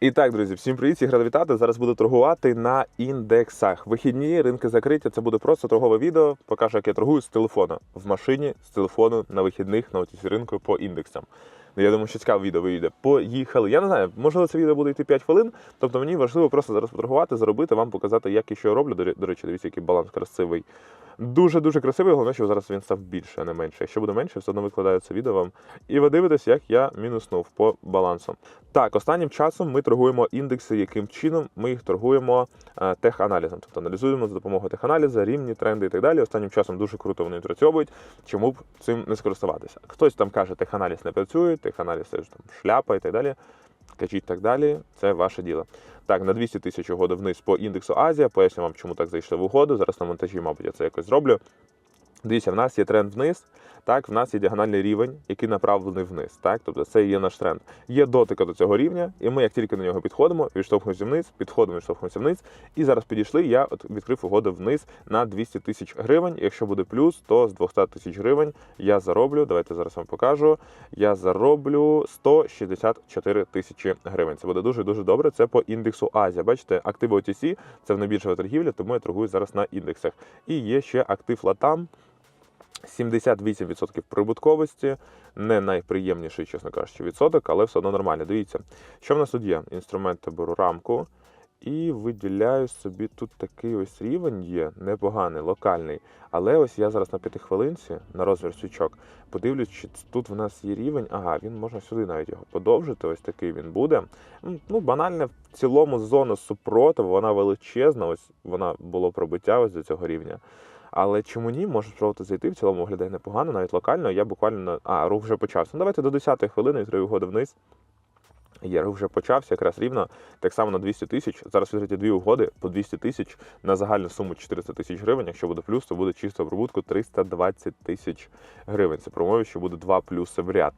І так, друзі, всім привіт, радий вітати. Зараз буду торгувати на індексах. Вихідні ринки закриті. Це буде просто торгове відео. Покажу, як я торгую з телефона в машині, з телефону на вихідних на оці ринку по індексам. Ну, я думаю, що цікаве відео вийде. Поїхали. Я не знаю, можливо, це відео буде йти 5 хвилин. Тобто мені важливо просто зараз поторгувати, заробити, вам показати, як і що я роблю. До речі, дивіться, який баланс красивий. Дуже дуже красивий. Головне, що зараз він став більше, а не менше. Якщо буде менше, все одно викладаю це відео вам. І ви дивитесь, як я мінуснув по балансу. Так, останнім часом ми торгуємо індекси, яким чином ми їх торгуємо е, теханалізом. Тобто аналізуємо за допомогою теханалізу, рівні, тренди і так далі. Останнім часом дуже круто вони відпрацьовують. Чому б цим не скористуватися? Хтось там каже, теханаліз не працює, теханаліз це ж там шляпа і так далі. Кажіть так далі, це ваше діло. Так, на 200 тисяч угоди вниз по індексу Азія. Поясню вам, чому так зайшли в угоду. Зараз на монтажі, мабуть, я це якось зроблю. Дивіться, в нас є тренд вниз, так, в нас є діагональний рівень, який направлений вниз. Так, тобто це є наш тренд. Є дотика до цього рівня, і ми, як тільки на нього підходимо, відштовхуємося вниз, підходимо, відштовхуємося вниз. І зараз підійшли. Я от відкрив угоду вниз на 200 тисяч гривень. Якщо буде плюс, то з 200 тисяч гривень я зароблю. Давайте зараз вам покажу. Я зароблю 164 тисячі гривень. Це буде дуже дуже добре. Це по індексу Азія. Бачите, активи OTC – це в небіржова торгівля, тому я торгую зараз на індексах. І є ще актив Латам. 78% прибутковості, не найприємніший, чесно кажучи, відсоток, але все одно нормально. Дивіться, що в нас тут є? Інструменти беру рамку і виділяю собі тут такий ось рівень є, непоганий, локальний. Але ось я зараз на п'ятихвилинці, на розмір свічок, подивлюсь, чи тут в нас є рівень. Ага, він можна сюди навіть його подовжити. Ось такий він буде. Ну, банально, в цілому зона супротиву, вона величезна. Ось вона було пробиття ось до цього рівня. Але чому ні? Можеш спробувати зайти, в цілому виглядає непогано, навіть локально. Я буквально. А, рух вже почався. Ну, давайте до 10 хвилини, відкрию угоди вниз. Є, рух вже почався якраз рівно, так само на 200 тисяч. Зараз відкриті дві угоди по 200 тисяч на загальну суму 400 тисяч гривень. Якщо буде плюс, то буде чисто прибутку 320 тисяч гривень. Це промові, що буде два плюси в ряд.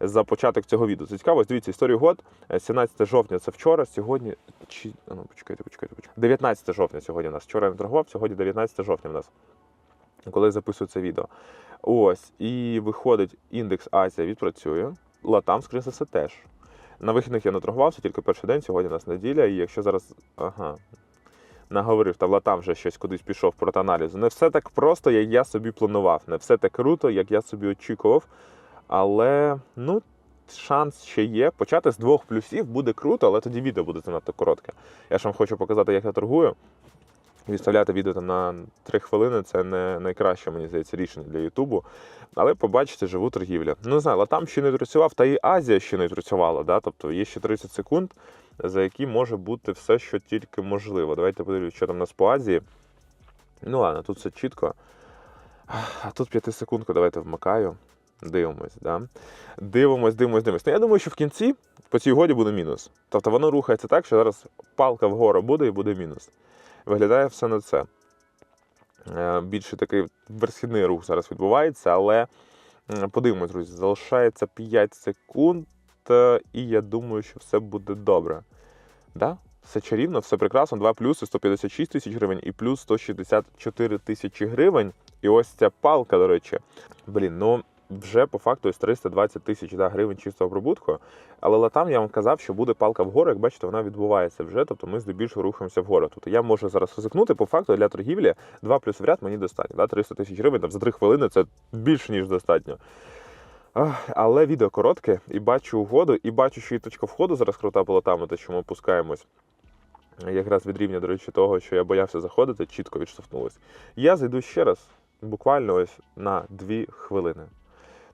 За початок цього відео. Це цікаво, дивіться, історію год. Е, 17 жовтня це вчора, сьогодні. Чи... Ну, почекайте, почекайте, почекайте. 19 жовтня сьогодні у нас. Вчора я не торгував, сьогодні 19 жовтня в нас коли я записую це відео. Ось, і виходить, індекс Азія відпрацює. Латам, скоріше за все, теж. На вихідних я не торгувався, тільки перший день, сьогодні у нас неділя, і якщо зараз. Ага. Наговорив, та Латам вже щось кудись пішов проти аналізу. Не все так просто, як я собі планував. Не все так круто, як я собі очікував. Але, ну, шанс ще є. Почати з двох плюсів буде круто, але тоді відео буде занадто коротке. Я ж вам хочу показати, як я торгую. Відставляти відео там на 3 хвилини це не найкраще, мені здається, рішення для Ютубу. Але побачите живу торгівлю. Ну, не знаю, Латам ще не відпрацював, та і Азія ще не відпрацювала. Да? Тобто є ще 30 секунд, за які може бути все, що тільки можливо. Давайте подивимося, що там у нас по Азії. Ну ладно, тут все чітко. А тут 5 секундку, давайте вмикаю. Дивимось, да? Дивимось, дивимось, дивимось. Ну, я думаю, що в кінці по цій угоді буде мінус. Тобто воно рухається так, що зараз палка вгору буде і буде мінус. Виглядає все на це. Е, Більше такий верхідний рух зараз відбувається, але подивимось, друзі, залишається 5 секунд, е, і я думаю, що все буде добре. Да? Все чарівно, все прекрасно. Два плюси 156 тисяч гривень і плюс 164 тисячі гривень. І ось ця палка, до речі. Блін, ну вже по факту ось 320 тисяч да, гривень чистого прибутку. Але латам я вам казав, що буде палка вгору, як бачите, вона відбувається вже, тобто ми здебільшого рухаємося вгору. Тобто я можу зараз ризикнути, по факту для торгівлі 2 плюс в ряд мені достатньо. Да? 300 тисяч гривень там, за 3 хвилини це більше, ніж достатньо. Але відео коротке, і бачу угоду, і бачу, що і точка входу зараз крута по латам, те, що ми опускаємось. Якраз від рівня, до речі, того, що я боявся заходити, чітко відштовхнулось. Я зайду ще раз, буквально ось на 2 хвилини.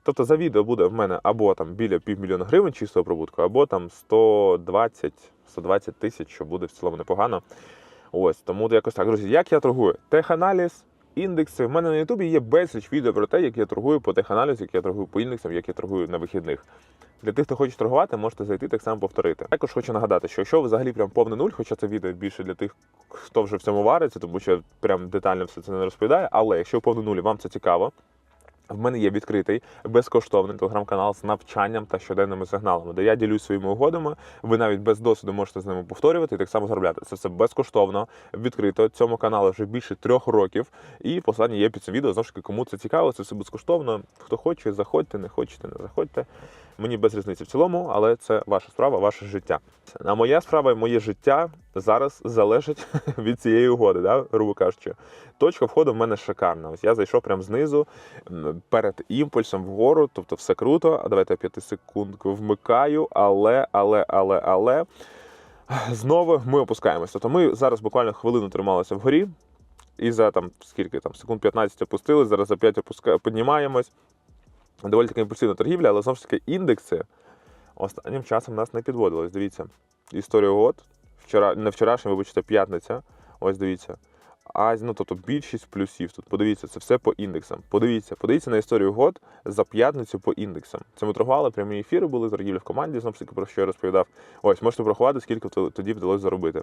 Тобто за відео буде в мене або там біля півмільйона гривень чистого прибутку, або там 120 120 тисяч, що буде в цілому непогано. Ось тому якось так, друзі. Як я торгую? Теханаліз, індекси. В мене на Ютубі є безліч відео про те, як я торгую по теханалізу, як я торгую по індексам, як я торгую на вихідних. Для тих, хто хоче торгувати, можете зайти так само повторити. Також хочу нагадати, що якщо ви взагалі прям повний нуль, хоча це відео більше для тих, хто вже в цьому вариться, тому що прям детально все це не розповідає. Але якщо повний нуль, вам це цікаво. В мене є відкритий безкоштовний телеграм-канал з навчанням та щоденними сигналами, де я ділюсь своїми угодами. Ви навіть без досвіду можете з ними повторювати і так само заробляти. Це все безкоштовно, відкрито. Цьому каналу вже більше трьох років. І посилання є під цим відео. Знову ж таки, кому це цікаво, це все безкоштовно. Хто хоче, заходьте, не хочете, не заходьте. Мені без різниці в цілому, але це ваша справа, ваше життя. А моя справа і моє життя зараз залежить від цієї угоди, да, грубо кажучи. Точка входу в мене шикарна. Ось я зайшов прямо знизу перед імпульсом вгору, тобто все круто. А давайте я 5 секундку вмикаю, але, але, але, але. Знову ми опускаємося. Тобто ми зараз буквально хвилину трималися вгорі, і за там скільки там секунд 15 опустились, зараз за 5 опуска... піднімаємось. Доволі таки імпульсивна торгівля, але знову ж таки індекси останнім часом нас не підводились. Дивіться, історія угод, вчора, не вчорашня, вибачте, п'ятниця. Ось дивіться. А, ну, тобто більшість плюсів тут. Подивіться, це все по індексам. Подивіться, подивіться на історію год за п'ятницю по індексам. Це ми торгували, прямі ефіри були, торгівлі в команді, знову ж таки, про що я розповідав. Ось, можете порахувати, скільки тоді вдалося заробити.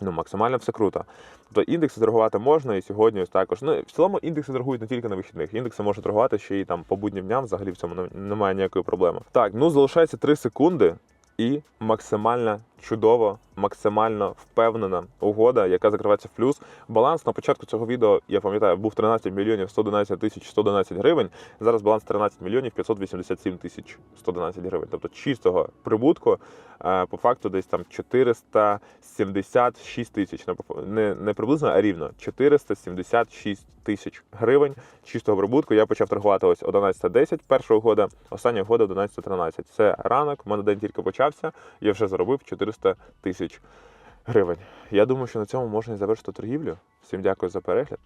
Ну, максимально все круто. Тобто індекси торгувати можна і сьогодні ось також. Ну, в цілому індекси торгують не тільки на вихідних. Індекси можна торгувати ще й там по буднім дням, взагалі в цьому немає ніякої проблеми. Так, ну залишається 3 секунди і максимально чудово, максимально впевнена угода, яка закривається в плюс. Баланс на початку цього відео, я пам'ятаю, був 13 мільйонів 111 тисяч 111 гривень. Зараз баланс 13 мільйонів 587 тисяч 111 гривень. Тобто чистого прибутку е, по факту десь там 476 тисяч. Не Не, приблизно, а рівно 476 тисяч гривень чистого прибутку. Я почав торгувати ось 11.10 першого года, остання года 11.13. Це ранок, у мене день тільки почався, я вже заробив 400 тисяч гривень. Я думаю, що на цьому можна і завершити торгівлю. Всім дякую за перегляд.